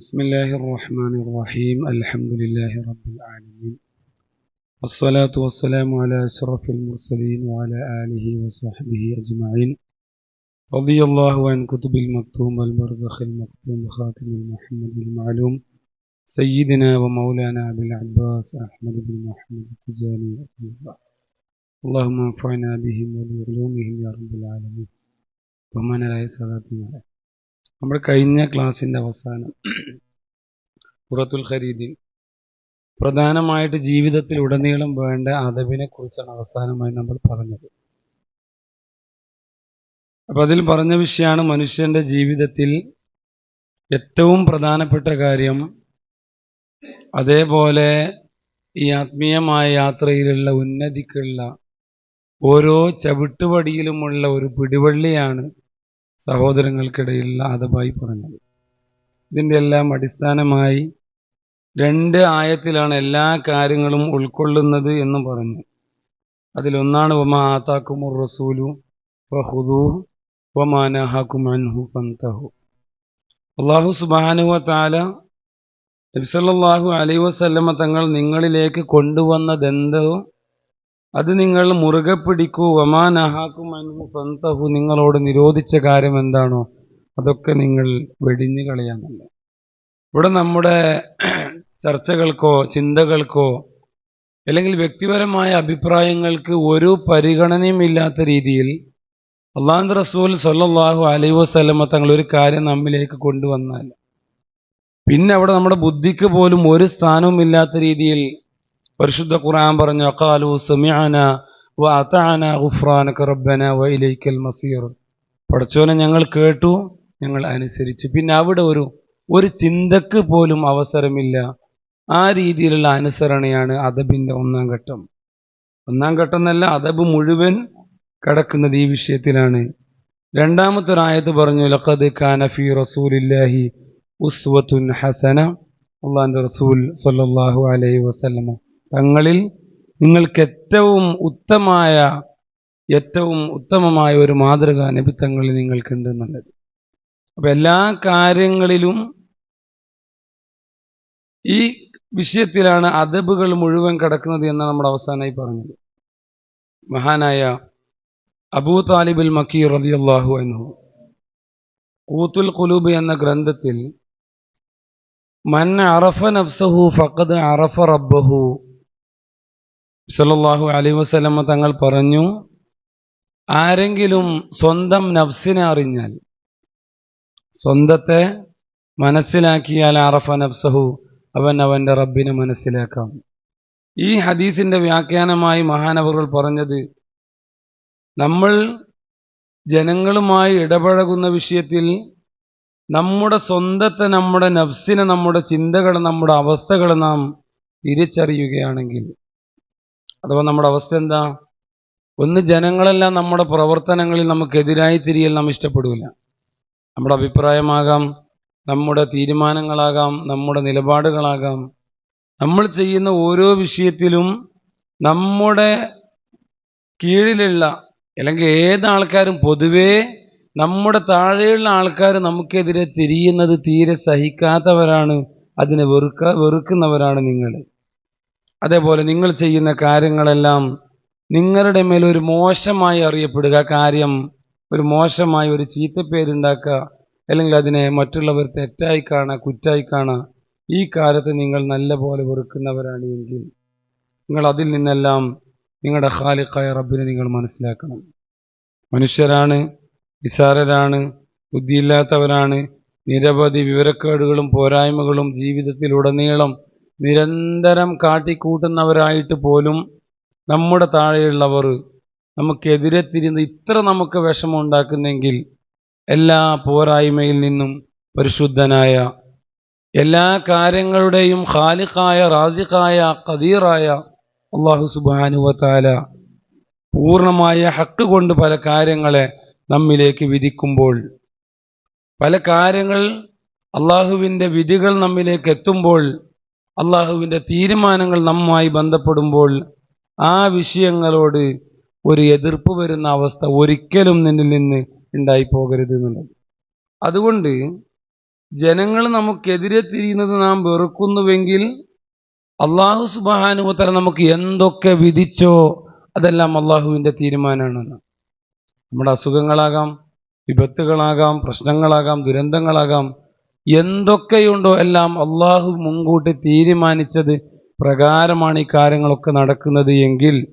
بسم الله الرحمن الرحيم الحمد لله رب العالمين الصلاة والسلام على أشرف المرسلين وعلى آله وصحبه أجمعين رضي الله عن كتب المكتوم والبرزخ المكتوم خاتم المحمد المعلوم سيدنا ومولانا أبي العباس أحمد بن محمد التجاني رضي الله اللهم انفعنا بهم وبعلومهم يا رب العالمين ബഹുമാനരായ സദാത്തിമാരെ നമ്മൾ കഴിഞ്ഞ ക്ലാസ്സിൻ്റെ അവസാനം പുറത്തുൽ ഖരീദിൻ പ്രധാനമായിട്ട് ജീവിതത്തിൽ ഉടനീളം വേണ്ട അതവിനെ കുറിച്ചാണ് അവസാനമായി നമ്മൾ പറഞ്ഞത് അപ്പൊ അതിൽ പറഞ്ഞ വിഷയമാണ് മനുഷ്യന്റെ ജീവിതത്തിൽ ഏറ്റവും പ്രധാനപ്പെട്ട കാര്യം. അതേപോലെ ഈ ആത്മീയമായ യാത്രയിലുള്ള ഉന്നതിക്കുള്ള ഓരോ ചവിട്ടുപടിയിലുമുള്ള ഒരു പിടിവള്ളിയാണ് സഹോദരങ്ങൾക്കിടയിലുള്ള അതബായി പറഞ്ഞത്. ഇതിന്റെ എല്ലാം അടിസ്ഥാനമായി രണ്ട് ആയത്തിലാണ് എല്ലാ കാര്യങ്ങളും ഉൾക്കൊള്ളുന്നത് എന്ന് പറഞ്ഞു. അതിലൊന്നാണ് വമ ആത്താക്കുമുർ റസൂലു വഹുദു അൻഹു അള്ളാഹു സുബാനുവ താല നബിസല്ലാഹു അലൈ വസല്ലമ തങ്ങൾ നിങ്ങളിലേക്ക് കൊണ്ടുവന്നതെന്തോ അത് നിങ്ങൾ മുറുകെ പിടിക്കൂ. വമാനഹാക്കും അൻഹു നിങ്ങളോട് നിരോധിച്ച കാര്യം എന്താണോ അതൊക്കെ നിങ്ങൾ വെടിഞ്ഞു കളയാന്നല്ല ഇവിടെ നമ്മുടെ ചർച്ചകൾക്കോ ചിന്തകൾക്കോ അല്ലെങ്കിൽ വ്യക്തിപരമായ അഭിപ്രായങ്ങൾക്ക് ഒരു പരിഗണനയും ഇല്ലാത്ത രീതിയിൽ അള്ളാഹ് റസൂൽ സല്ലാഹു അലൈ വസ്ലമ തങ്ങൾ ഒരു കാര്യം നമ്മിലേക്ക് കൊണ്ടുവന്നാൽ. പിന്നെ അവിടെ നമ്മുടെ ബുദ്ധിക്ക് പോലും ഒരു സ്ഥാനവും ഇല്ലാത്ത രീതിയിൽ പരിശുദ്ധ ഖുർആൻ പറഞ്ഞു അക്കാലു സമിയാന വ അതഅന ഗുഫ്രാനക റബ്ബന വ മസീർ. പഠിച്ചോനെ ഞങ്ങൾ കേട്ടു ഞങ്ങൾ അനുസരിച്ചു. പിന്നെ അവിടെ ഒരു ഒരു ചിന്തക്ക് പോലും അവസരമില്ല. ആ രീതിയിലുള്ള അനുസരണയാണ് അദബിന്റെ ഒന്നാം ഘട്ടം. ഒന്നാം ഘട്ടം എന്നല്ല അദബ് മുഴുവൻ കിടക്കുന്നത് ഈ വിഷയത്തിലാണ്. രണ്ടാമത്തെ ആയത്ത് പറഞ്ഞു ലഖദ് കാന ഫി റസൂലില്ലാഹി ഉസ്വത്തുൻ ഹസന. അള്ളാഹിന്റെ റസൂൽ സല്ലല്ലാഹു അലൈഹി വസ്ലമ തങ്ങളിൽ നിങ്ങൾക്ക് ഏറ്റവും ഉത്തമമായ ഏറ്റവും ഉത്തമമായ ഒരു മാതൃക നബിത്തങ്ങളിൽ നിങ്ങൾക്കുണ്ട് എന്നുള്ളത് അപ്പൊ എല്ലാ കാര്യങ്ങളിലും ഈ വിഷയത്തിലാണ് അദബുകൾ മുഴുവൻ കിടക്കുന്നത് എന്ന് നമ്മുടെ അവസാനമായി പറഞ്ഞത്. മഹാനായ അബൂ താലിബുൽ മക്കി റളിയല്ലാഹു എന്നു കൂത്തുൽ കുലൂബ് എന്ന ഗ്രന്ഥത്തിൽ മൻ അറഫ നഫ്സഹു ഫഖദ് അറഫ റബ്ബഹു. സല്ലല്ലാഹു അലൈഹി വസല്ലമ തങ്ങൾ പറഞ്ഞു ആരെങ്കിലും സ്വന്തം നഫ്സിനെ അറിഞ്ഞാൽ സ്വന്തത്തെ മനസ്സിലാക്കിയാൽ അറഫ നഫ്സഹു അവൻ അവന്റെ റബ്ബിനെ മനസ്സിലാക്കാം. ഈ ഹദീസിന്റെ വ്യാഖ്യാനമായി മഹാനവറുകൾ പറഞ്ഞത് നമ്മൾ ജനങ്ങളുമായി ഇടപഴകുന്ന വിഷയത്തിൽ നമ്മുടെ സ്വന്തത്തെ നമ്മുടെ നഫ്സിനെ നമ്മുടെ ചിന്തകൾ നമ്മുടെ അവസ്ഥകൾ നാം തിരിച്ചറിയുകയാണെങ്കിൽ അഥവാ നമ്മുടെ അവസ്ഥ എന്താ? ഒന്ന് ജനങ്ങളെല്ലാം നമ്മുടെ പ്രവർത്തനങ്ങളിൽ നമുക്കെതിരായി തിരിയൽ നാം ഇഷ്ടപ്പെടില്ല നമ്മുടെ അഭിപ്രായമാകാം നമ്മുടെ തീരുമാനങ്ങളാകാം നമ്മുടെ നിലപാടുകളാകാം. നമ്മൾ ചെയ്യുന്ന ഓരോ വിഷയത്തിലും നമ്മുടെ കീഴിലുള്ള അല്ലെങ്കിൽ ഏത് ആൾക്കാരും പൊതുവേ നമ്മുടെ താഴെയുള്ള ആൾക്കാർ നമുക്കെതിരെ തിരിയുന്നത് തീരെ സഹിക്കാത്തവരാണ് അതിനെ വെറുക്ക വെറുക്കുന്നവരാണ് നിങ്ങൾ. അതേപോലെ നിങ്ങൾ ചെയ്യുന്ന കാര്യങ്ങളെല്ലാം നിങ്ങളുടെ മേൽ ഒരു മോശമായി അറിയപ്പെടുക കാര്യം ഒരു മോശമായി ഒരു ചീത്തപ്പേരുണ്ടാക്കുക അല്ലെങ്കിൽ അതിനെ മറ്റുള്ളവർ തെറ്റായി കാണുക കുറ്റായി കാണുക ഈ കാലത്ത് നിങ്ങൾ നല്ല പോലെ വെറുക്കുന്നവരാണ് എങ്കിൽ നിങ്ങൾ അതിൽ നിന്നെല്ലാം നിങ്ങളുടെ ഖാലിഖായ റബ്ബിനെ നിങ്ങൾ മനസ്സിലാക്കണം. മനുഷ്യരാണ് നിസാരരാണ് ബുദ്ധിയില്ലാത്തവരാണ് നിരവധി വിവരക്കേടുകളും പോരായ്മകളും ജീവിതത്തിലുടനീളം നിരന്തരം കാട്ടിക്കൂട്ടുന്നവരായിട്ട് പോലും നമ്മുടെ താഴെയുള്ളവർ നമുക്കെതിരെ തിരിഞ്ഞ് ഇത്ര നമുക്ക് വിഷമം ഉണ്ടാക്കുന്നെങ്കിൽ എല്ലാ പോരായ്മയിൽ നിന്നും പരിശുദ്ധനായ എല്ലാ കാര്യങ്ങളുടെയും ഖാലിഖായ റാസിഖായ ഖദീറായ അള്ളാഹു സുബാനുവത്താല പൂർണമായ ഹക്ക് കൊണ്ട് പല കാര്യങ്ങളെ നമ്മിലേക്ക് വിധിക്കുമ്പോൾ പല കാര്യങ്ങൾ അള്ളാഹുവിന്റെ വിധികൾ നമ്മിലേക്ക് എത്തുമ്പോൾ അള്ളാഹുവിന്റെ തീരുമാനങ്ങൾ നമ്മുമായി ബന്ധപ്പെടുമ്പോൾ ആ വിഷയങ്ങളോട് ഒരു എതിർപ്പ് വരുന്ന അവസ്ഥ ഒരിക്കലും നിന്നിൽ നിന്ന് ഉണ്ടായി പോകരുത് എന്നുള്ളത്. അതുകൊണ്ട് ജനങ്ങൾ നമുക്കെതിരെ തിരിയുന്നത് നാം വെറുക്കുന്നുവെങ്കിൽ അള്ളാഹു സുബാനുത്തല നമുക്ക് എന്തൊക്കെ വിധിച്ചോ അതെല്ലാം അള്ളാഹുവിന്റെ തീരുമാനമാണെന്ന് നമ്മുടെ അസുഖങ്ങളാകാം വിപത്തുകളാകാം പ്രശ്നങ്ങളാകാം ദുരന്തങ്ങളാകാം എന്തൊക്കെയുണ്ടോ എല്ലാം അള്ളാഹു മുൻകൂട്ടി തീരുമാനിച്ചത് പ്രകാരമാണ് ഈ കാര്യങ്ങളൊക്കെ നടക്കുന്നത് എങ്കിൽ.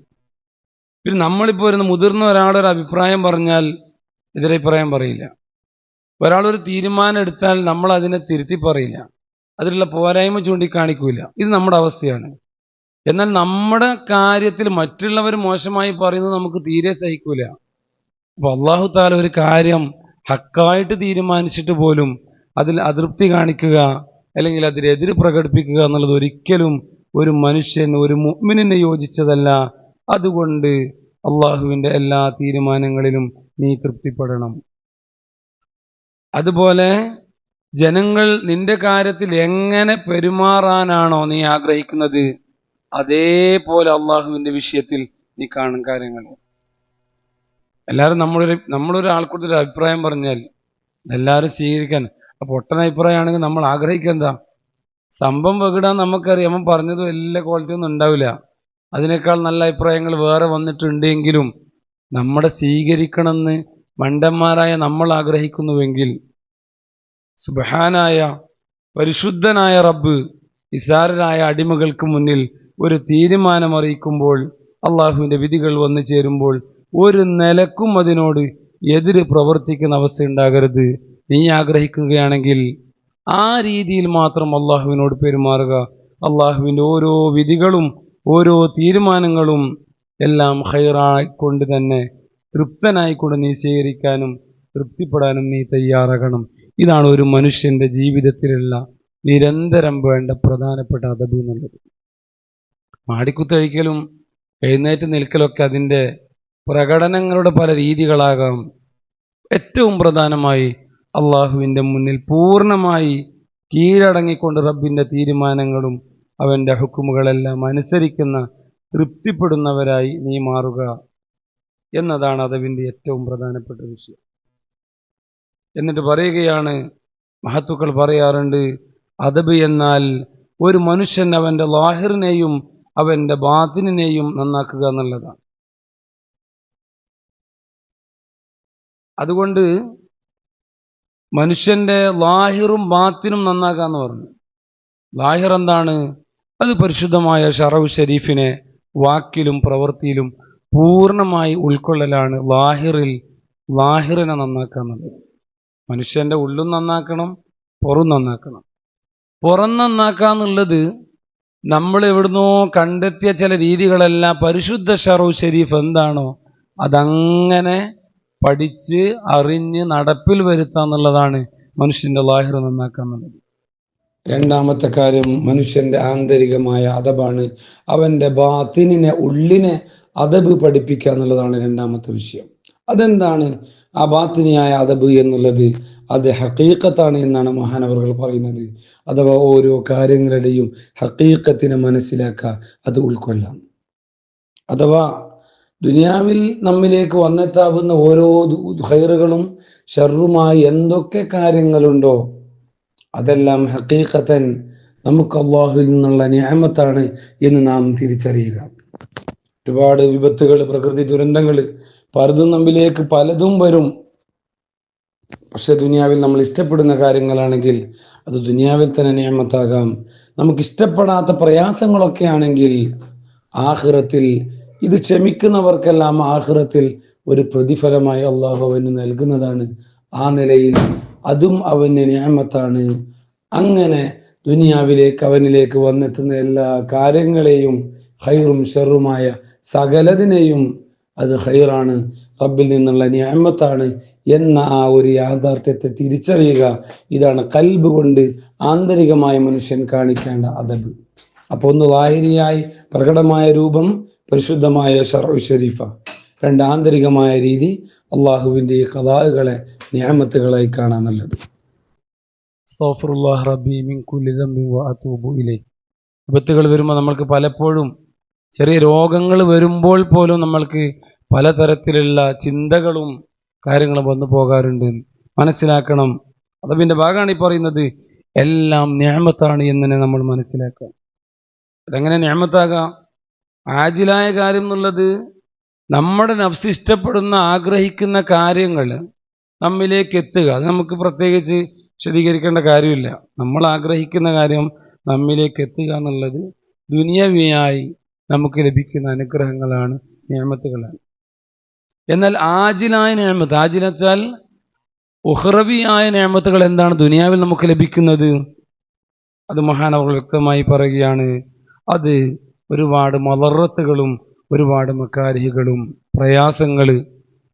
പിന്നെ നമ്മളിപ്പോൾ ഒരു മുതിർന്ന ഒരാളൊരു അഭിപ്രായം പറഞ്ഞാൽ എതിരഭിപ്രായം പറയില്ല. ഒരാളൊരു തീരുമാനം എടുത്താൽ നമ്മൾ അതിനെ തിരുത്തി പറയില്ല. അതിലുള്ള പോരായ്മ ചൂണ്ടിക്കാണിക്കൂല. ഇത് നമ്മുടെ അവസ്ഥയാണ്. എന്നാൽ നമ്മുടെ കാര്യത്തിൽ മറ്റുള്ളവർ മോശമായി പറയുന്നത് നമുക്ക് തീരെ സഹിക്കൂല. അപ്പൊ അള്ളാഹു താല ഒരു കാര്യം ഹക്കായിട്ട് തീരുമാനിച്ചിട്ട് പോലും അതിൽ അതൃപ്തി കാണിക്കുക അല്ലെങ്കിൽ അതിനെതിര് പ്രകടിപ്പിക്കുക എന്നുള്ളത് ഒരിക്കലും ഒരു മനുഷ്യൻ ഒരു മുഅ്മിനിന് യോജിച്ചതല്ല. അതുകൊണ്ട് അള്ളാഹുവിന്റെ എല്ലാ തീരുമാനങ്ങളിലും നീ തൃപ്തിപ്പെടണം. അതുപോലെ ജനങ്ങൾ നിന്റെ കാര്യത്തിൽ എങ്ങനെ പെരുമാറാനാണോ നീ ആഗ്രഹിക്കുന്നത്? അതേപോലെ അള്ളാഹുവിന്റെ വിഷയത്തിൽ നീ കാണും കാര്യങ്ങൾ. എല്ലാവരും നമ്മളൊരു നമ്മളൊരു ആൾക്കൂട്ടത്തിൽ ഒരു അഭിപ്രായം പറഞ്ഞാൽ എല്ലാവരും സ്വീകരിക്കാൻ അപ്പൊ ഒട്ടന അഭിപ്രായമാണെങ്കിൽ നമ്മൾ ആഗ്രഹിക്കുക സംഭവം വെകിടാൻ നമുക്കറിയാം. അവൻ പറഞ്ഞത് എല്ലാ ക്വാളിറ്റി ഒന്നും ഉണ്ടാവില്ല. അതിനേക്കാൾ നല്ല അഭിപ്രായങ്ങൾ വേറെ വന്നിട്ടുണ്ടെങ്കിലും നമ്മുടെ സ്വീകരിക്കണമെന്ന് മണ്ടന്മാരായ നമ്മൾ ആഗ്രഹിക്കുന്നുവെങ്കിൽ സുബഹാനായ പരിശുദ്ധനായ റബ്ബ് നിസാരരായ അടിമകൾക്ക് മുന്നിൽ ഒരു തീരുമാനം അറിയിക്കുമ്പോൾ അള്ളാഹുവിന്റെ വിധികൾ വന്നു ചേരുമ്പോൾ ഒരു നിലക്കും അതിനോട് എതിര് പ്രവർത്തിക്കുന്ന അവസ്ഥ ഉണ്ടാകരുത്. നീ ആഗ്രഹിക്കുകയാണെങ്കിൽ ആ രീതിയിൽ മാത്രം അള്ളാഹുവിനോട് പെരുമാറുക. അള്ളാഹുവിന്റെ ഓരോ വിധികളും ഓരോ തീരുമാനങ്ങളും എല്ലാം ഹൈറായിക്കൊണ്ട് തന്നെ തൃപ്തനായിക്കൊണ്ട് നീ സ്വീകരിക്കാനും തൃപ്തിപ്പെടാനും നീ തയ്യാറാകണം. ഇതാണ് ഒരു മനുഷ്യന്റെ ജീവിതത്തിലുള്ള നിരന്തരം വേണ്ട പ്രധാനപ്പെട്ട അതബ് എന്നുള്ളത്. മാടിക്കുത്തഴിക്കലും എഴുന്നേറ്റ് നിൽക്കലൊക്കെ അതിന്റെ പ്രകടനങ്ങളുടെ പല രീതികളാകാം. ഏറ്റവും പ്രധാനമായി അള്ളാഹുവിന്റെ മുന്നിൽ പൂർണമായി കീഴടങ്ങിക്കൊണ്ട് റബ്ബിന്റെ തീരുമാനങ്ങളും അവന്റെ ഹുക്കുമുകളെല്ലാം അനുസരിക്കുന്ന തൃപ്തിപ്പെടുന്നവരായി നീ മാറുക എന്നതാണ് അതവിന്റെ ഏറ്റവും പ്രധാനപ്പെട്ട വിഷയം. എന്നിട്ട് പറയുകയാണ് മഹത്തുക്കൾ പറയാറുണ്ട് അദബ് എന്നാൽ ഒരു മനുഷ്യൻ അവന്റെ ലാഹിറിനെയും അവന്റെ ബാത്തിനെയും നന്നാക്കുക എന്നുള്ളതാണ്. അതുകൊണ്ട് മനുഷ്യന്റെ ലാഹിറും ബാത്തിനും നന്നാക്കുക എന്ന് പറഞ്ഞു. ലാഹിർ എന്താണ്? അത് പരിശുദ്ധമായ ഷറവ് ഷരീഫിനെ വാക്കിലും പ്രവൃത്തിയിലും പൂർണമായി ഉൾക്കൊള്ളലാണ് ലാഹിറിൽ ലാഹിറിനെ നന്നാക്കാന്നുള്ളത് മനുഷ്യന്റെ ഉള്ളും നന്നാക്കണം പുറം നന്നാക്കണം. പുറം നന്നാക്കാന്നുള്ളത് നമ്മൾ എവിടുന്നോ കണ്ടെത്തിയ ചില രീതികളെല്ലാം. പരിശുദ്ധ ഷറൂ ഷെരീഫ് എന്താണോ അതങ്ങനെ പഠിച്ച് അറിഞ്ഞ് നടപ്പിൽ വരുത്താന്നുള്ളതാണ് മനുഷ്യന്റെ ലാഹിർ നന്നാക്കാന്നുള്ളത് രണ്ടാമത്തെ കാര്യം മനുഷ്യന്റെ ആന്തരികമായ അതബാണ് അവന്റെ ബാത്തിനെ ഉള്ളിനെ അതബ് പഠിപ്പിക്കുക എന്നുള്ളതാണ് രണ്ടാമത്തെ വിഷയം. അതെന്താണ്? ആ ബാത്തിനിയായ അദബ് എന്നുള്ളത് അത് ഹക്കീക്കത്താണ് എന്നാണ് മഹാനവറുകൾ പറയുന്നത്. അഥവാ ഓരോ കാര്യങ്ങളുടെയും ഹക്കീക്കത്തിനെ മനസ്സിലാക്കുക അത് ഉൾക്കൊള്ളാം. അഥവാ ദുനിയാവിൽ നമ്മിലേക്ക് വന്നെത്താവുന്ന ഓരോ ഹൈറുകളും ഷറുമായി എന്തൊക്കെ കാര്യങ്ങളുണ്ടോ അതെല്ലാം ഹക്കീക്കത്തൻ നമുക്ക് അള്ളാഹുവിൽ നിന്നുള്ള ന്യായമത്താണ് എന്ന് നാം തിരിച്ചറിയുക. ഒരുപാട് വിപത്തുകൾ പ്രകൃതി ദുരന്തങ്ങൾ പലതും നമ്മിലേക്ക് പലതും വരും. പക്ഷെ ദുനിയാവിൽ നമ്മൾ ഇഷ്ടപ്പെടുന്ന കാര്യങ്ങളാണെങ്കിൽ അത് ദുനിയാവിൽ തന്നെ നിയമത്താകാം. നമുക്ക് ഇഷ്ടപ്പെടാത്ത പ്രയാസങ്ങളൊക്കെ ആണെങ്കിൽ ആഹ്റത്തിൽ ഇത് ക്ഷമിക്കുന്നവർക്കെല്ലാം ആഹ്റത്തിൽ ഒരു പ്രതിഫലമായി അള്ളാഹു അവന് നൽകുന്നതാണ്. ആ നിലയിൽ അതും അവന് നിയമത്താണ്. അങ്ങനെ ദുനിയാവിലേക്ക് അവനിലേക്ക് വന്നെത്തുന്ന എല്ലാ കാര്യങ്ങളെയും ഹൈറും ഷെറുമായ സകലതിനെയും അത് ഹൈറാണ് റബ്ബിൽ നിന്നുള്ള നിയമത്താണ് എന്ന ആ ഒരു യാഥാർത്ഥ്യത്തെ തിരിച്ചറിയുക. ഇതാണ് കൽബ് കൊണ്ട് ആന്തരികമായ മനുഷ്യൻ കാണിക്കേണ്ട അതബ് അപ്പോൾ ഒന്ന് വാഹിനിയായി പ്രകടമായ രൂപം പരിശുദ്ധമായ ഷറു ഷരീഫ. രണ്ട് ആന്തരികമായ രീതി അള്ളാഹുവിന്റെ കഥാകളെ നിയമത്തുകളായി കാണാൻ നല്ലത്. വിപത്തുകൾ വരുമ്പോൾ നമ്മൾക്ക് പലപ്പോഴും ചെറിയ രോഗങ്ങൾ വരുമ്പോൾ പോലും നമ്മൾക്ക് പലതരത്തിലുള്ള ചിന്തകളും കാര്യങ്ങളും വന്നു പോകാറുണ്ട്. മനസ്സിലാക്കണം. അതതിന്റെ ഭാഗമാണ് ഈ പറയുന്നത്. എല്ലാം ഞാമത്താണ് എന്ന് തന്നെ നമ്മൾ മനസ്സിലാക്കാം അതെങ്ങനെ ഞാമത്താകാം ആജിലായ കാര്യം എന്നുള്ളത് നമ്മുടെ നഫ്സ് ഇഷ്ടപ്പെടുന്ന ആഗ്രഹിക്കുന്ന കാര്യങ്ങൾ നമ്മിലേക്ക് എത്തുക. അത് നമുക്ക് പ്രത്യേകിച്ച് വിശദീകരിക്കേണ്ട കാര്യമില്ല. നമ്മൾ ആഗ്രഹിക്കുന്ന കാര്യം നമ്മിലേക്ക് എത്തുക എന്നുള്ളത് ദുനിയവിയായി നമുക്ക് ലഭിക്കുന്ന അനുഗ്രഹങ്ങളാണ് നിയമത്തുകളാണ്. എന്നാൽ ആജിലായ നിയമത്ത് ആജിൽ വെച്ചാൽ ഉഹ്റവിയായ നിയമത്തുകൾ എന്താണ് ദുനിയാവിൽ നമുക്ക് ലഭിക്കുന്നത്? അത് മഹാനവർ വ്യക്തമായി പറയുകയാണ് അത് ഒരുപാട് മലറത്തുകളും ഒരുപാട് മക്കാരികളും പ്രയാസങ്ങൾ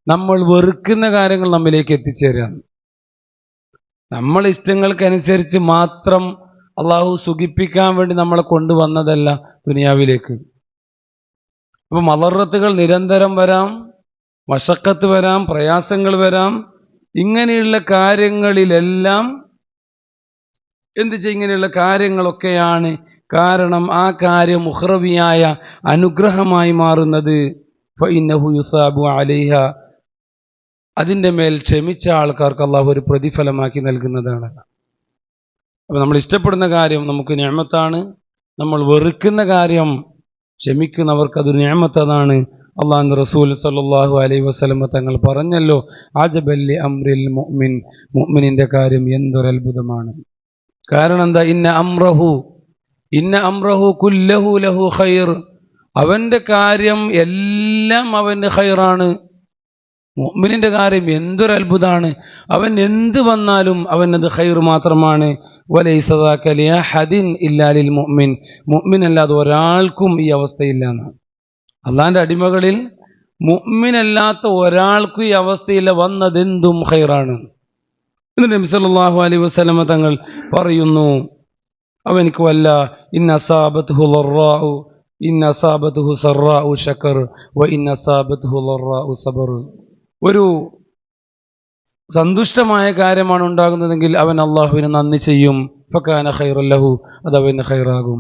നമ്മൾ വെറുക്കുന്ന കാര്യങ്ങൾ നമ്മിലേക്ക് എത്തിച്ചേരാണ്. നമ്മൾ ഇഷ്ടങ്ങൾക്കനുസരിച്ച് മാത്രം അള്ളാഹു സുഖിപ്പിക്കാൻ വേണ്ടി നമ്മളെ കൊണ്ടുവന്നതല്ല ദുനിയാവിലേക്ക്. അപ്പൊ മലറത്തുകൾ നിരന്തരം വരാം വശക്കത്ത് വരാം പ്രയാസങ്ങൾ വരാം. ഇങ്ങനെയുള്ള കാര്യങ്ങളിലെല്ലാം എന്ത് ചെയ്യും? ഇങ്ങനെയുള്ള കാര്യങ്ങളൊക്കെയാണ് കാരണം ആ കാര്യം മുഹ്റവിയായ അനുഗ്രഹമായി മാറുന്നത്. യുസാബു അലൈഹ. അതിന്റെ മേൽ ക്ഷമിച്ച ആൾക്കാർക്ക് അള്ളാഹു ഒരു പ്രതിഫലമാക്കി നൽകുന്നതാണ്. അപ്പൊ നമ്മൾ ഇഷ്ടപ്പെടുന്ന കാര്യം നമുക്ക് ഞാമത്താണ് നമ്മൾ വെറുക്കുന്ന കാര്യം ക്ഷമിക്കുന്നവർക്ക് അതൊരു ഞാമത്തതാണ് അള്ളാഹു റസൂൽ സല്ലാഹു അലൈ വസ്ലമ തങ്ങൾ പറഞ്ഞല്ലോ അജബല്ലി അമ്രിൽ മുഅ്മിൻ. മുഅ്മിനിന്റെ കാര്യം എന്തൊരു അത്ഭുതമാണ്. കാരണം എന്താ? ഇന്ന അമ്രഹു ഇന്ന അമ്രഹു കുല്ലഹു ലഹു ഖൈർ. അവന്റെ കാര്യം എല്ലാം അവന് ഖൈറാണ്. മുഅ്മിനിന്റെ കാര്യം എന്തൊരു അത്ഭുതമാണ്. അവൻ എന്ത് വന്നാലും അവനത് ഖൈർ മാത്രമാണ്. ഹദിൻ ഇല്ലാലിൽ മുഅ്മിൻ. മുഅ്മിൻ അല്ലാതെ ഒരാൾക്കും ഈ അവസ്ഥയില്ല എന്നാണ്. അള്ളാന്റെ അടിമകളിൽ മുമ്മിനല്ലാത്ത ഒരാൾക്ക് ഈ അവസ്ഥയിൽ വന്നതെന്തും ഹൈറാണ് എന്നിട്ട് നബി സല്ലല്ലാഹു അലൈഹി വസല്ലമ തങ്ങൾ പറയുന്നു അവനിക്ക് വല്ല ഇന്ന അസാബത്ഹു ലറാഉ ഇന്ന അസാബത്ഹു സറാഉ ശക്കർ വ ഇന്ന അസാബത്ഹു ലറാഉ സബർ. ഒരു സന്തുഷ്ടമായ കാര്യമാണ് ഉണ്ടാകുന്നതെങ്കിൽ അവൻ അള്ളാഹുവിന് നന്ദി ചെയ്യും. ഫക്കാന ഖൈറല്ലഹു അത് അവന് ഖൈറാകും.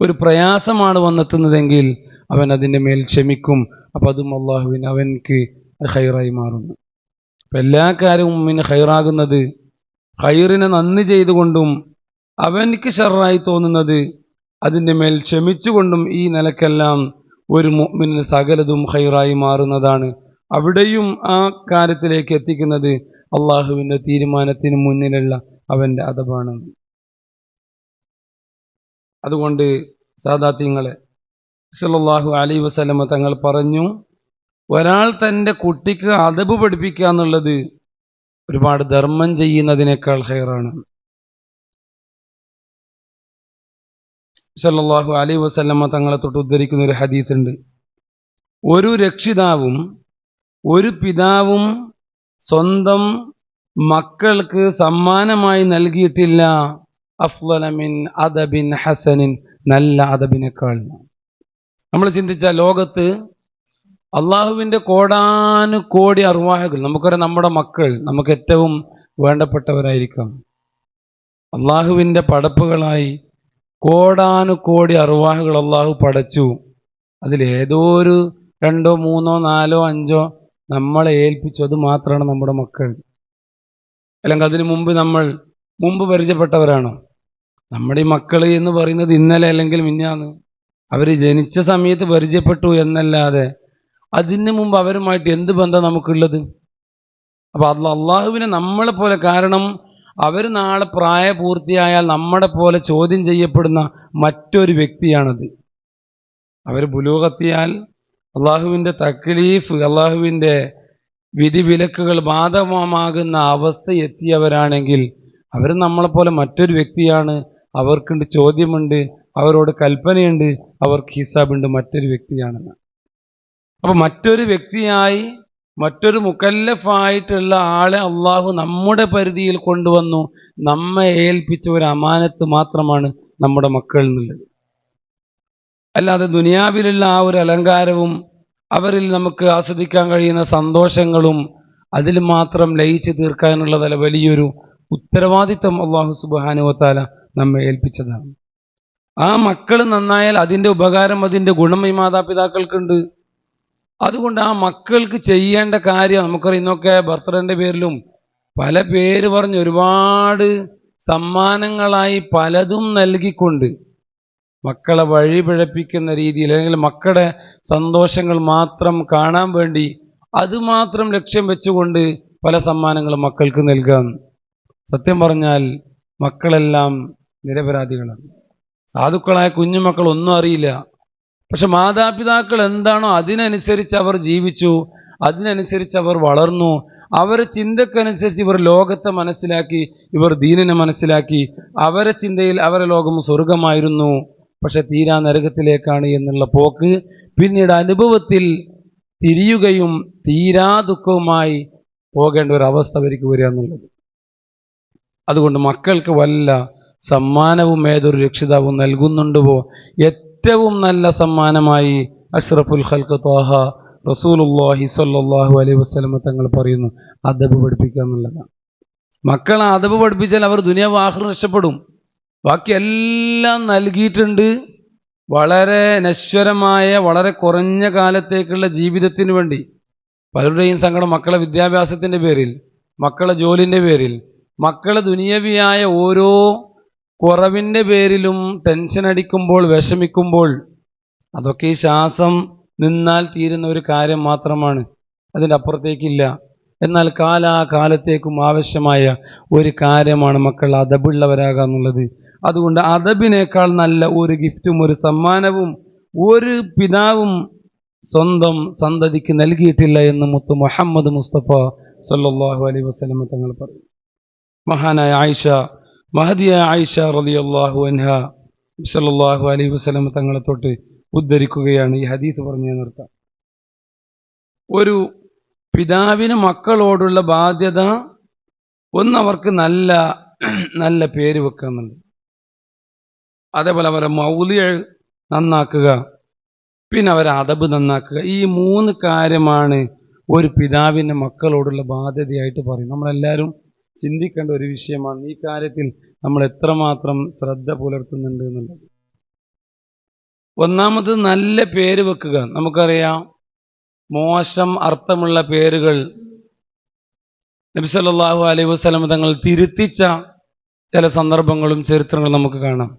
ഒരു പ്രയാസമാണ് വന്നെത്തുന്നതെങ്കിൽ അവൻ അതിന്റെ മേൽ ക്ഷമിക്കും. അപ്പം അതും അള്ളാഹുവിന് അവൻക്ക് ഹൈറായി മാറുന്നു. അപ്പം എല്ലാ കാര്യവും ഉമ്മിന് ഹൈറാകുന്നത് ഹൈറിനെ നന്ദി ചെയ്തുകൊണ്ടും അവനിക്ക് ഷറായി തോന്നുന്നത് അതിന്റെ മേൽ ക്ഷമിച്ചുകൊണ്ടും ഈ നിലക്കെല്ലാം ഒരു മുഅ്മിന് സകലതും ഹൈറായി മാറുന്നതാണ്. അവിടെയും ആ കാര്യത്തിലേക്ക് എത്തിക്കുന്നത് അള്ളാഹുവിന്റെ തീരുമാനത്തിന് മുന്നിലുള്ള അവന്റെ അതബാണ് അതുകൊണ്ട് സാദാത്യങ്ങളെ സല്ലല്ലാഹു അലൈ വസ്ലമ തങ്ങൾ പറഞ്ഞു ഒരാൾ തന്റെ കുട്ടിക്ക് അതബ് പഠിപ്പിക്കുക എന്നുള്ളത് ഒരുപാട് ധർമ്മം ചെയ്യുന്നതിനേക്കാൾ ഹെയറാണ് സല്ലാഹു അലൈ വസ്ലമ തങ്ങളെ തൊട്ട് ഉദ്ധരിക്കുന്ന ഒരു ഹദീസ് ഉണ്ട്. ഒരു രക്ഷിതാവും ഒരു പിതാവും സ്വന്തം മക്കൾക്ക് സമ്മാനമായി നൽകിയിട്ടില്ല. അഫ്ലമിൻ അദബിൻ ഹസനിൻ. നല്ല അദബിനേക്കാൾ. നമ്മൾ ചിന്തിച്ച ലോകത്ത് അള്ളാഹുവിന്റെ കോടാനു കോടി അർവാഹകൾ നമുക്കറിയാം നമ്മുടെ മക്കൾ നമുക്ക് ഏറ്റവും വേണ്ടപ്പെട്ടവരായിരിക്കാം. അള്ളാഹുവിന്റെ പടപ്പുകളായി കോടാനു കോടി അർവാഹകൾ അള്ളാഹു പടച്ചു. അതിലേതോ ഒരു രണ്ടോ മൂന്നോ നാലോ അഞ്ചോ നമ്മളെ ഏൽപ്പിച്ചു. അത് മാത്രമാണ് നമ്മുടെ മക്കൾ. അല്ലെങ്കിൽ അതിനു മുമ്പ് നമ്മൾ മുമ്പ് പരിചയപ്പെട്ടവരാണോ. നമ്മുടെ ഈ മക്കൾ എന്ന് പറയുന്നത് ഇന്നലെ അല്ലെങ്കിൽ മിന്നാന്ന് അവർ ജനിച്ച സമയത്ത് പരിചയപ്പെട്ടു എന്നല്ലാതെ അതിന് മുമ്പ് അവരുമായിട്ട് എന്ത് ബന്ധം നമുക്കുള്ളത്? അപ്പൊ അത് അള്ളാഹുവിനെ നമ്മളെ പോലെ കാരണം അവർ നാളെ പ്രായപൂർത്തിയായാൽ നമ്മളെ പോലെ ചോദ്യം ചെയ്യപ്പെടുന്ന മറ്റൊരു വ്യക്തിയാണത്. അവർ പുലോകത്തിയാൽ അള്ളാഹുവിന്റെ തക്ലീഫ് അള്ളാഹുവിന്റെ വിധിവിലക്കുകൾ ബാധകമാകുന്ന അവസ്ഥ എത്തിയവരാണെങ്കിൽ അവർ നമ്മളെപ്പോലെ മറ്റൊരു വ്യക്തിയാണ്. അവർക്കുണ്ട് ചോദ്യമുണ്ട്. അവരോട് കൽപ്പനയുണ്ട് അവർക്ക് ഹിസാബുണ്ട് മറ്റൊരു വ്യക്തിയാണെന്ന്. അപ്പൊ മറ്റൊരു വ്യക്തിയായി മറ്റൊരു മുക്കല്ലഫായിട്ടുള്ള ആളെ അള്ളാഹു നമ്മുടെ പരിധിയിൽ കൊണ്ടുവന്നു നമ്മെ ഏൽപ്പിച്ച ഒരു അമാനത്ത് മാത്രമാണ് നമ്മുടെ മക്കൾ എന്നുള്ളത് അല്ലാതെ ദുനിയാവിലുള്ള ആ ഒരു അലങ്കാരവും അവരിൽ നമുക്ക് ആസ്വദിക്കാൻ കഴിയുന്ന സന്തോഷങ്ങളും അതിൽ മാത്രം ലയിച്ചു തീർക്കാനുള്ളതല്ല വലിയൊരു ഉത്തരവാദിത്വം അള്ളാഹു സുബാനുവത്താല നമ്മെ ഏൽപ്പിച്ചതാണ്. ആ മക്കൾ നന്നായാൽ അതിന്റെ ഉപകാരം അതിന്റെ ഗുണം ഈ മാതാപിതാക്കൾക്കുണ്ട്. അതുകൊണ്ട് ആ മക്കൾക്ക് ചെയ്യേണ്ട കാര്യം നമുക്കറിയാം ഇന്നൊക്കെ ഭർത്തറിന്റെ പേരിലും പല പേര് പറഞ്ഞ് ഒരുപാട് സമ്മാനങ്ങളായി പലതും നൽകിക്കൊണ്ട് മക്കളെ വഴിപിഴപ്പിക്കുന്ന രീതിയിൽ അല്ലെങ്കിൽ മക്കളുടെ സന്തോഷങ്ങൾ മാത്രം കാണാൻ വേണ്ടി അതുമാത്രം ലക്ഷ്യം വെച്ചുകൊണ്ട് പല സമ്മാനങ്ങളും മക്കൾക്ക് നൽകാം. സത്യം പറഞ്ഞാൽ മക്കളെല്ലാം നിരപരാധികളാണ്. സാധുക്കളായ കുഞ്ഞുമക്കൾ ഒന്നും അറിയില്ല. പക്ഷെ മാതാപിതാക്കൾ എന്താണോ അതിനനുസരിച്ച് അവർ ജീവിച്ചു അതിനനുസരിച്ച് അവർ വളർന്നു അവരെ ചിന്തക്കനുസരിച്ച് ഇവർ ലോകത്തെ മനസ്സിലാക്കി ഇവർ ദീനനെ മനസ്സിലാക്കി അവരെ ചിന്തയിൽ അവരെ ലോകം സ്വർഗമായിരുന്നു പക്ഷെ തീരാ നരകത്തിലേക്കാണ് എന്നുള്ള പോക്ക് പിന്നീട് അനുഭവത്തിൽ തിരിയുകയും തീരാ ദുഃഖവുമായി പോകേണ്ട ഒരു അവസ്ഥ അവർക്ക് വരിക എന്നുള്ളത് അതുകൊണ്ട് മക്കൾക്ക് വല്ല സമ്മാനവും ഏതൊരു രക്ഷിതാവും നൽകുന്നുണ്ടോ ഏറ്റവും നല്ല സമ്മാനമായി അഷ്റഫുൽ ഖൽഖ് ത്വാഹ റസൂലുല്ലാഹി സ്വല്ലല്ലാഹു അലൈഹി വസ്ലമ തങ്ങൾ പറയുന്നു. അദബ് പഠിപ്പിക്കുക എന്നുള്ളതാണ്. മക്കളെ അദബ് പഠിപ്പിച്ചാൽ അവർ ദുനിയാവ് ആഹ്റം രക്ഷപ്പെടും. ബാക്കി എല്ലാം നൽകിയിട്ടുണ്ട്. വളരെ നശ്വരമായ വളരെ കുറഞ്ഞ കാലത്തേക്കുള്ള ജീവിതത്തിന് വേണ്ടി. പലരുടെയും സങ്കടം മക്കളെ വിദ്യാഭ്യാസത്തിന്റെ പേരിൽ മക്കളെ ജോലിന്റെ പേരിൽ മക്കളെ ദുനിയവിയായ ഓരോ കുറവിന്റെ പേരിലും ടെൻഷൻ അടിക്കുമ്പോൾ വിഷമിക്കുമ്പോൾ അതൊക്കെ ഈ ശ്വാസം നിന്നാൽ തീരുന്ന ഒരു കാര്യം മാത്രമാണ്. അതിന്റെ അപ്പുറത്തേക്കില്ല. എന്നാൽ കാലാകാലത്തേക്കും ആവശ്യമായ ഒരു കാര്യമാണ് മക്കൾ അതബുള്ളവരാകുക എന്നുള്ളത് അതുകൊണ്ട് അതബിനേക്കാൾ നല്ല ഒരു ഗിഫ്റ്റും ഒരു സമ്മാനവും ഒരു പിതാവും സ്വന്തം സന്തതിക്ക് നൽകിയിട്ടില്ല എന്ന് മുത്തു മുഹമ്മദ് മുസ്തഫ സല്ലാഹു അലൈ വസ്ലമ തങ്ങൾ പറയും. മഹാനായ ആയിഷ മഹദിയ ആയിഷ റളിയല്ലാഹു അൻഹ സല്ലല്ലാഹു അലൈഹി വസ്ലമ തങ്ങളെ തൊട്ട് ഉദ്ധരിക്കുകയാണ് ഈ ഹദീസ് പറഞ്ഞു നിർത്താം. ഒരു പിതാവിന് മക്കളോടുള്ള ബാധ്യത ഒന്ന് അവർക്ക് നല്ല നല്ല പേര് വെക്കുന്നുണ്ട് അതേപോലെ അവരെ മൗലിയ നന്നാക്കുക പിന്നെ അവരെ അതബ് നന്നാക്കുക. ഈ മൂന്ന് കാര്യമാണ് ഒരു പിതാവിന്റെ മക്കളോടുള്ള ബാധ്യതയായിട്ട് പറയും നമ്മളെല്ലാവരും ചിന്തിക്കേണ്ട ഒരു വിഷയമാണ് ഈ കാര്യത്തിൽ നമ്മൾ എത്രമാത്രം ശ്രദ്ധ പുലർത്തുന്നുണ്ട് എന്നുള്ളത്. ഒന്നാമത് നല്ല പേര് വെക്കുക. നമുക്കറിയാം മോശം അർത്ഥമുള്ള പേരുകൾ നബിസല്ലാഹു അലൈഹി വസ്ലം തങ്ങൾ തിരുത്തിച്ച ചില സന്ദർഭങ്ങളും ചരിത്രങ്ങളും നമുക്ക് കാണാം.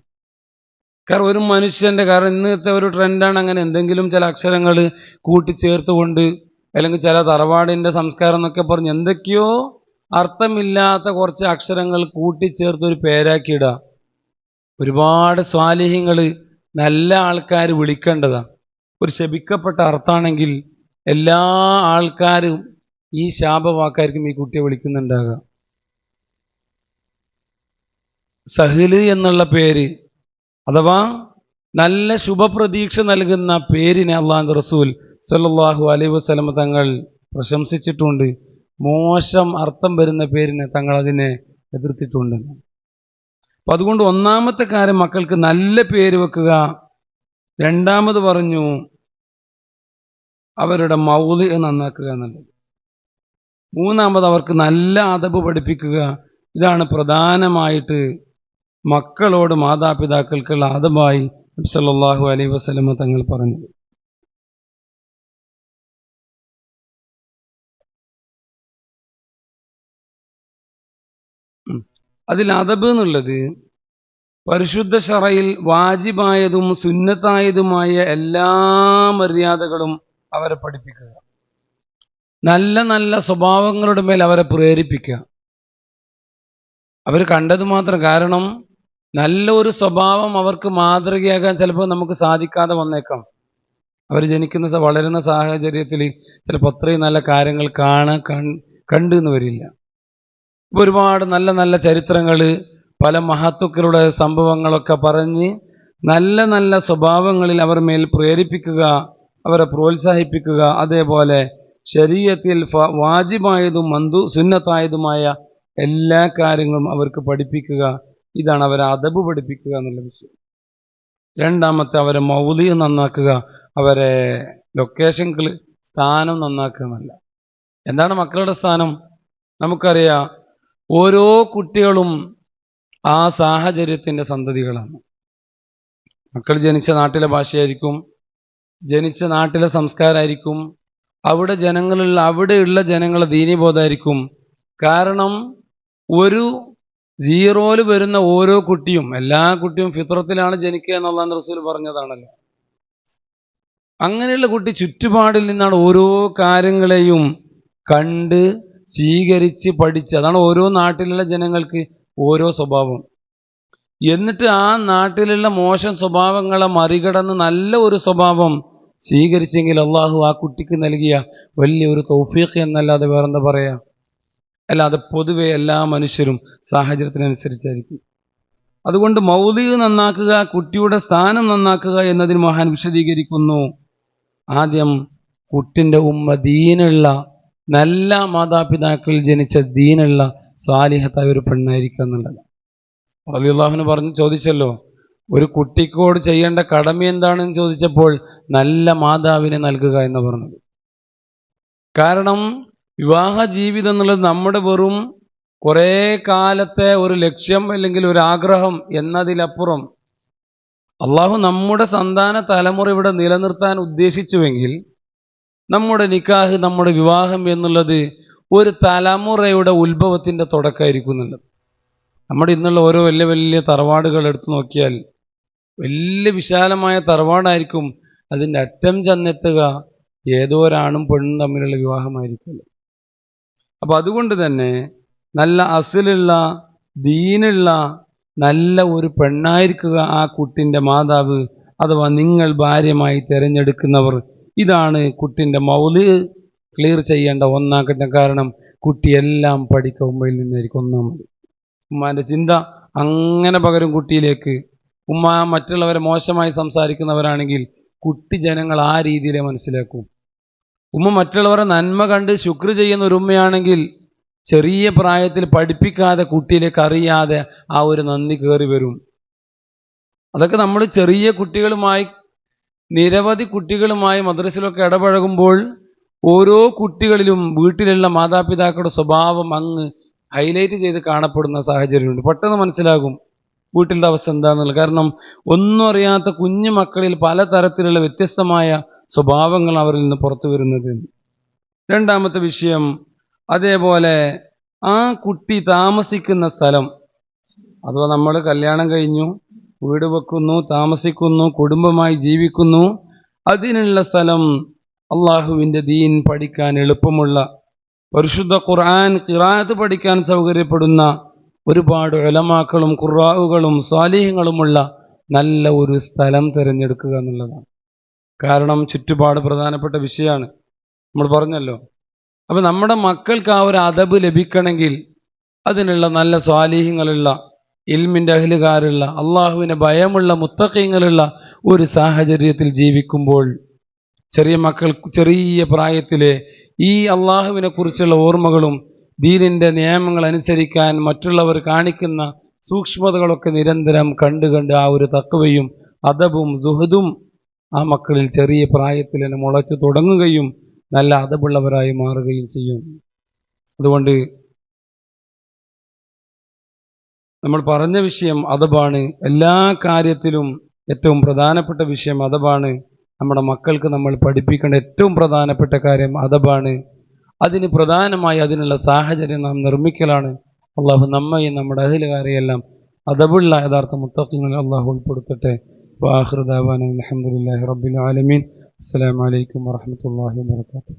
കാരണം ഒരു മനുഷ്യന്റെ കാരണം ഇന്നത്തെ ഒരു ട്രെൻഡാണ് അങ്ങനെ എന്തെങ്കിലും ചില അക്ഷരങ്ങൾ കൂട്ടിച്ചേർത്തുകൊണ്ട് അല്ലെങ്കിൽ ചില തറവാടിന്റെ സംസ്കാരം എന്നൊക്കെ പറഞ്ഞ് എന്തൊക്കെയോ അർത്ഥമില്ലാത്ത കുറച്ച് അക്ഷരങ്ങൾ കൂട്ടിച്ചേർത്ത് ഒരു പേരാക്കിയിടുക. ഒരുപാട് സ്വാലിഹ്യങ്ങൾ നല്ല ആൾക്കാർ വിളിക്കേണ്ടതാണ് ഒരു ശപിക്കപ്പെട്ട അർത്ഥമാണെങ്കിൽ എല്ലാ ആൾക്കാരും ഈ ശാപവാക്കായിരിക്കും ഈ കുട്ടിയെ വിളിക്കുന്നുണ്ടാകുക. സഹിൽ എന്നുള്ള പേര് അഥവാ നല്ല ശുഭപ്രതീക്ഷ നൽകുന്ന പേരിനെ അള്ളാഹു റസൂൽ സല്ലാഹു അലൈഹി വസല്ലം തങ്ങൾ പ്രശംസിച്ചിട്ടുണ്ട്. മോശം അർത്ഥം വരുന്ന പേരിനെ തങ്ങൾ അതിനെ എതിർത്തിട്ടുണ്ട്. അപ്പൊ അതുകൊണ്ട് ഒന്നാമത്തെ കാര്യം മക്കൾക്ക് നല്ല പേര് വെക്കുക. രണ്ടാമത് പറഞ്ഞു അവരുടെ മൗൽ നന്നാക്കുക എന്നുള്ളത്. മൂന്നാമത് അവർക്ക് നല്ല അതബ് പഠിപ്പിക്കുക. ഇതാണ് പ്രധാനമായിട്ട് മക്കളോട് മാതാപിതാക്കൾക്കുള്ള അതബായി സല്ലല്ലാഹു അലൈഹി വസ്ലമ തങ്ങൾ പറഞ്ഞത്. അതിൽ അതബ് എന്നുള്ളത് പരിശുദ്ധ ഷറയിൽ വാജിബായതും സുന്നത്തായതുമായ എല്ലാ മര്യാദകളും അവരെ പഠിപ്പിക്കുക. നല്ല നല്ല സ്വഭാവങ്ങളുടെ മേൽ അവരെ പ്രേരിപ്പിക്കുക. അവർ കണ്ടത് മാത്രം കാരണം നല്ല ഒരു സ്വഭാവം അവർക്ക് മാതൃകയാകാൻ ചിലപ്പോൾ നമുക്ക് സാധിക്കാതെ വന്നേക്കാം. അവർ ജനിക്കുന്ന വളരുന്ന സാഹചര്യത്തിൽ ചിലപ്പോൾ അത്രയും നല്ല കാര്യങ്ങൾ കാണാൻ കണ്ടു എന്ന് വരില്ല. ഒരുപാട് നല്ല നല്ല ചരിത്രങ്ങൾ പല മഹത്വക്കളുടെ സംഭവങ്ങളൊക്കെ പറഞ്ഞ് നല്ല നല്ല സ്വഭാവങ്ങളിൽ അവർ മേൽ പ്രേരിപ്പിക്കുക അവരെ പ്രോത്സാഹിപ്പിക്കുക. അതേപോലെ ശരീരത്തിൽ വാജിബായതും മന്തു സുന്നത്തായതുമായ എല്ലാ കാര്യങ്ങളും അവർക്ക് പഠിപ്പിക്കുക. ഇതാണ് അവരെ അതബ് പഠിപ്പിക്കുക എന്നുള്ള വിഷയം. രണ്ടാമത്തെ അവരെ മൗലി നന്നാക്കുക അവരെ ലൊക്കേഷൻ സ്ഥാനം നന്നാക്കുക എന്നല്ല. എന്താണ് മക്കളുടെ സ്ഥാനം? നമുക്കറിയാം ഓരോ കുട്ടികളും ആ സാഹചര്യത്തിന്റെ സന്തതികളാണ്. മക്കൾ ജനിച്ച നാട്ടിലെ ഭാഷയായിരിക്കും ജനിച്ച നാട്ടിലെ സംസ്കാരമായിരിക്കും അവിടെ ജനങ്ങളുള്ള അവിടെയുള്ള ജനങ്ങളെ ദീനീബോധമായിരിക്കും. കാരണം ഒരു സീറോയിൽ വരുന്ന ഓരോ കുട്ടിയും എല്ലാ കുട്ടിയും ഫിത്രത്തിലാണ് ജനിക്കുക എന്നുള്ളതാണ് റസൂൽ പറഞ്ഞതാണല്ലോ. അങ്ങനെയുള്ള കുട്ടി ചുറ്റുപാടിൽ നിന്നാണ് ഓരോ കാര്യങ്ങളെയും കണ്ട് സ്വീകരിച്ച് പഠിച്ച് അതാണ് ഓരോ നാട്ടിലുള്ള ജനങ്ങൾക്ക് ഓരോ സ്വഭാവം. എന്നിട്ട് ആ നാട്ടിലുള്ള മോശം സ്വഭാവങ്ങളെ മറികടന്ന് നല്ല ഒരു സ്വഭാവം സ്വീകരിച്ചെങ്കിൽ അള്ളാഹു ആ കുട്ടിക്ക് നൽകിയ വലിയൊരു തൗഫീഖ് എന്നല്ലാതെ വേറെന്താ പറയാ? അല്ലാതെ പൊതുവെ എല്ലാ മനുഷ്യരും സാഹചര്യത്തിനനുസരിച്ചായിരിക്കും. അതുകൊണ്ട് മൗലിക നന്നാക്കുക കുട്ടിയുടെ സ്ഥാനം നന്നാക്കുക എന്നതിന് മഹാൻ വിശദീകരിക്കുന്നു. ആദ്യം കുട്ടിന്റെ ഉമ്മ ദീനുള്ള നല്ല മാതാപിതാക്കളിൽ ജനിച്ച ദീനുള്ള സ്വാലിഹത്തായ ഒരു പെണ്ണായിരിക്കുക എന്നുള്ളത്. അള്ളാഹുവിന് പറഞ്ഞു ചോദിച്ചല്ലോ ഒരു കുട്ടിക്കോട് ചെയ്യേണ്ട കടമ എന്താണെന്ന് ചോദിച്ചപ്പോൾ നല്ല മാതാവിനെ നൽകുക എന്ന് പറഞ്ഞത്. കാരണം വിവാഹ ജീവിതം എന്നുള്ളത് നമ്മുടെ വെറും കുറേ കാലത്തെ ഒരു ലക്ഷ്യം അല്ലെങ്കിൽ ഒരു ആഗ്രഹം എന്നതിലപ്പുറം അള്ളാഹു നമ്മുടെ സന്താന തലമുറ ഇവിടെ നിലനിർത്താൻ ഉദ്ദേശിച്ചുവെങ്കിൽ നമ്മുടെ നിക്കാഹ് നമ്മുടെ വിവാഹം എന്നുള്ളത് ഒരു തലമുറയുടെ ഉത്ഭവത്തിന്റെ തുടക്കമായിരിക്കുന്നുണ്ട്. നമ്മുടെ ഇന്നുള്ള ഓരോ വലിയ വലിയ തറവാടുകൾ എടുത്തു നോക്കിയാൽ വലിയ വിശാലമായ തറവാടായിരിക്കും. അതിന്റെ അറ്റം ചെന്നെത്തുക ഏതോ ഒരാണും പെണ്ണും തമ്മിലുള്ള വിവാഹമായിരിക്കുമല്ലോ അപ്പോൾ അതുകൊണ്ട് തന്നെ നല്ല അസിലുള്ള ദീനുള്ള നല്ല ഒരു പെണ്ണായിരിക്കുക ആ കുട്ടിന്റെ മാതാവ് അഥവാ നിങ്ങൾ ഭാര്യമായി തിരഞ്ഞെടുക്കുന്നവർ ഇതാണ് കുട്ടിന്റെ മൗൽ. ക്ലിയർ ചെയ്യേണ്ട ഒന്നാം കാരണം കുട്ടിയെല്ലാം പഠിക്കുക ഉമ്മയിൽ നിന്നായിരിക്കും ഒന്നാമത് ഉമ്മാന്റെ ചിന്ത അങ്ങനെ പകരും കുട്ടിയിലേക്ക്. ഉമ്മ മറ്റുള്ളവരെ മോശമായി സംസാരിക്കുന്നവരാണെങ്കിൽ കുട്ടി ജനങ്ങൾ ആ രീതിയിലെ മനസ്സിലാക്കും. ഉമ്മ മറ്റുള്ളവരെ നന്മ കണ്ട് ശുക്ർ ചെയ്യുന്ന ഒരു ഉമ്മയാണെങ്കിൽ ചെറിയ പ്രായത്തിൽ പഠിപ്പിക്കാതെ കുട്ടിയിലേക്ക് അറിയാതെ ആ ഒരു നന്ദി കയറി വരും. അതൊക്കെ നമ്മൾ ചെറിയ കുട്ടികളുമായി നിരവധി കുട്ടികളുമായി മദ്രസിലൊക്കെ ഇടപഴകുമ്പോൾ ഓരോ കുട്ടികളിലും വീട്ടിലുള്ള മാതാപിതാക്കളുടെ സ്വഭാവം അങ്ങ് ഹൈലൈറ്റ് ചെയ്ത് കാണപ്പെടുന്ന സാഹചര്യമുണ്ട്. പെട്ടെന്ന് മനസ്സിലാകും വീട്ടിലെ അവസ്ഥ എന്താണെന്നുള്ളത് കാരണം ഒന്നും അറിയാത്ത കുഞ്ഞു മക്കളിൽ പലതരത്തിലുള്ള വ്യത്യസ്തമായ സ്വഭാവങ്ങൾ അവരിൽ നിന്ന് പുറത്തു വരുന്നത്. രണ്ടാമത്തെ വിഷയം അതേപോലെ ആ കുട്ടി താമസിക്കുന്ന സ്ഥലം. അഥവാ നമ്മൾ കല്യാണം കഴിഞ്ഞു വീട് വെക്കുന്നു താമസിക്കുന്നു കുടുംബമായി ജീവിക്കുന്നു. അതിനുള്ള സ്ഥലം അള്ളാഹുവിന്റെ ദീൻ പഠിക്കാൻ എളുപ്പമുള്ള പരിശുദ്ധ ഖുർആൻ ഖിറാത്ത് പഠിക്കാൻ സൗകര്യപ്പെടുന്ന ഒരുപാട് ഇളമാക്കളും ഖുറാവുകളും സ്വാലിഹ്യങ്ങളുമുള്ള നല്ല ഒരു സ്ഥലം തിരഞ്ഞെടുക്കുക എന്നുള്ളതാണ്. കാരണം ചുറ്റുപാട് പ്രധാനപ്പെട്ട വിഷയമാണ്. നമ്മൾ പറഞ്ഞല്ലോ. അപ്പം നമ്മുടെ മക്കൾക്ക് ആ ഒരു അതബ് ലഭിക്കണമെങ്കിൽ അതിനുള്ള നല്ല സ്വാലിഹ്യങ്ങളുള്ള ഇൽമിന്റെ അഹലുകാരുള്ള അള്ളാഹുവിനെ ഭയമുള്ള മുത്തക്കയങ്ങളുള്ള ഒരു സാഹചര്യത്തിൽ ജീവിക്കുമ്പോൾ ചെറിയ മക്കൾ ചെറിയ പ്രായത്തിലെ ഈ അള്ളാഹുവിനെ കുറിച്ചുള്ള ഓർമ്മകളും ദീനിന്റെ നിയമങ്ങൾ അനുസരിക്കാൻ മറ്റുള്ളവർ കാണിക്കുന്ന സൂക്ഷ്മതകളൊക്കെ നിരന്തരം കണ്ടു കണ്ട് ആ ഒരു തക്കവയും അദബും സുഹദും ആ മക്കളിൽ ചെറിയ പ്രായത്തിൽ തന്നെ മുളച്ചു തുടങ്ങുകയും നല്ല അതബുള്ളവരായി മാറുകയും ചെയ്യും. അതുകൊണ്ട് നമ്മൾ പറഞ്ഞ വിഷയം അതബാണ് എല്ലാ കാര്യത്തിലും ഏറ്റവും പ്രധാനപ്പെട്ട വിഷയം അതബാണ് നമ്മുടെ മക്കൾക്ക് നമ്മൾ പഠിപ്പിക്കേണ്ട ഏറ്റവും പ്രധാനപ്പെട്ട കാര്യം അതബാണ് അതിന് പ്രധാനമായി അതിനുള്ള സാഹചര്യം നാം നിർമ്മിക്കലാണ്. അള്ളാഹു നമ്മയും നമ്മുടെ അഹിലുകാരെയെല്ലാം അതബുള്ള യഥാർത്ഥ മുത്തഖ്യങ്ങളിൽ അള്ളാഹു ഉൾപ്പെടുത്തട്ടെ. വാഹൃദാബാൻ അലഹമുല്ലാ റബ്ബിൽ ആലമീൻ. വലൈക്കും വാഹമത്തല്ലാഹി വാത്തു